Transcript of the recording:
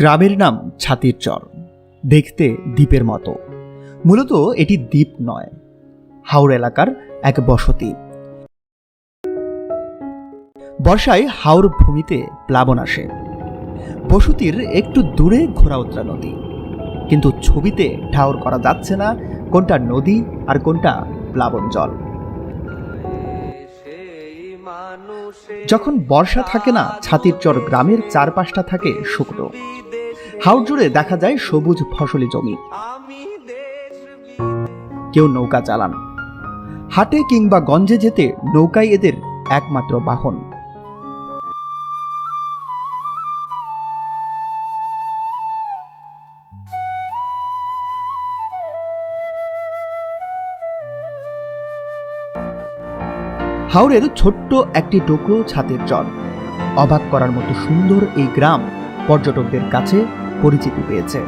গ্রামের নাম ছাতির চর, দেখতে দ্বীপের মতো। মূলত এটি দ্বীপ নয়, হাওড় এলাকার এক বসতি। বর্ষায় হাওড় ভূমিতে প্লাবন আসে। বসতির একটু দূরে ঘোরাউত্রা নদী। কিন্তু ছবিতে ঠাউর করা যাচ্ছে না কোনটা নদী আর কোনটা প্লাবন জল। যখন বর্ষা থাকে না, ছাতির চর গ্রামের চারপাশটা থাকে শুকনো। হাওড় জুড়ে দেখা যায় সবুজ ফসলি জমি। কেউ নৌকা চালান। হাটে কিংবা গঞ্জে যেতে নৌকাই এদের একমাত্র বাহন। হাওড়ের ছোট্ট একটি টুকরো ছাদের চর। অবাক করার মতো সুন্দর এই গ্রাম পর্যটকদের কাছে পরিচিতি পেয়েছে।